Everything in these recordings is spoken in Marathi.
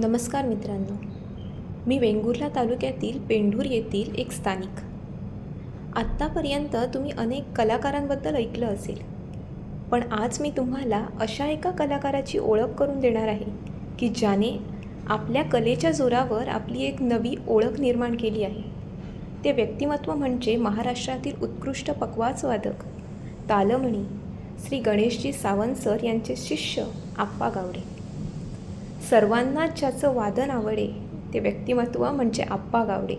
नमस्कार मित्रांनो. मी वेंगुर्ला तालुक्यातील पेंढूर येथील एक स्थानिक. आत्तापर्यंत तुम्ही अनेक कलाकारांबद्दल ऐकलं असेल. पण आज मी तुम्हाला अशा एका कलाकाराची ओळख करून देणार आहे की ज्याने आपल्या कलेच्या जोरावर आपली एक नवी ओळख निर्माण केली आहे. ते व्यक्तिमत्व म्हणजे महाराष्ट्रातील उत्कृष्ट पकवाजवादक तालमणी श्री गणेशजी सावंत सर यांचे शिष्य आप्पा गावडे. सर्वांनाच ज्याचं वादन आवडे ते व्यक्तिमत्व म्हणजे आप्पा गावडे.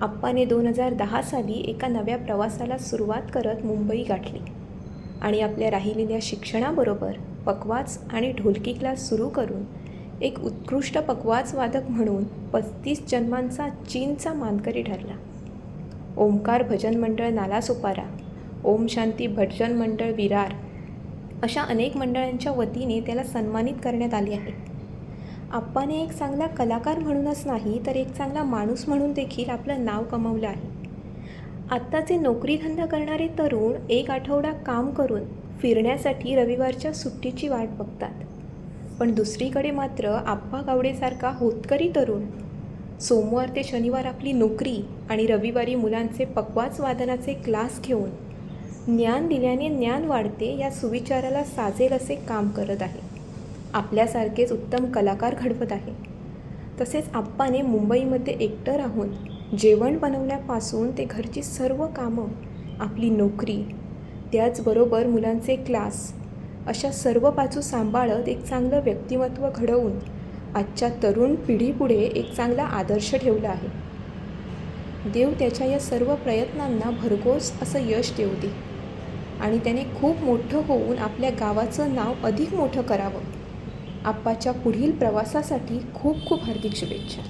आप्पाने दोन हजार दहा साली एका नव्या प्रवासाला सुरुवात करत मुंबई गाठली आणि आपल्या राहिलेल्या शिक्षणाबरोबर पकवाज आणि ढोलकी क्लास सुरू करून एक उत्कृष्ट पकवाच वादक म्हणून पस्तीस जन्मांचा चीनचा मानकरी ठरला. ओमकार भजन मंडळ नालासोपारा ओम शांती भजन मंडळ विरार अशा अनेक मंडळांच्या वतीने त्याला सन्मानित करण्यात आले आहे. आप्पाने एक चांगला कलाकार म्हणूनच नाही तर एक चांगला माणूस म्हणून देखील आपलं नाव कमवलं आहे. आत्ताचे नोकरीधंदा करणारे तरुण एक आठवडा काम करून फिरण्यासाठी रविवारच्या सुट्टीची वाट बघतात. पण दुसरीकडे मात्र आप्पा गावडेसारखा होतकरी तरुण सोमवार ते शनिवार आपली नोकरी आणि रविवारी मुलांचे पक्वाच वादनाचे क्लास घेऊन ज्ञान दिल्याने ज्ञान वाढते या सुविचाराला साजेल असे काम करत आहे. आपल्यासारखेच उत्तम कलाकार घडवत आहे. तसेच आप्पाने मुंबईमध्ये एकटं राहून जेवण बनवण्यापासून ते घरची सर्व कामं आपली नोकरी त्याचबरोबर मुलांचे क्लास अशा सर्व बाजू सांभाळत एक चांगलं व्यक्तिमत्व घडवून आजच्या तरुण पिढीपुढे एक चांगला आदर्श ठेवला आहे. देव त्याच्या या सर्व प्रयत्नांना भरघोस असं यश देऊ दे. आणि त्याने खूप मोठं होऊन आपल्या गावाचं नाव अधिक मोठं करावं. आप्पाच्या पुढील प्रवासासाठी खूप खूप हार्दिक शुभेच्छा.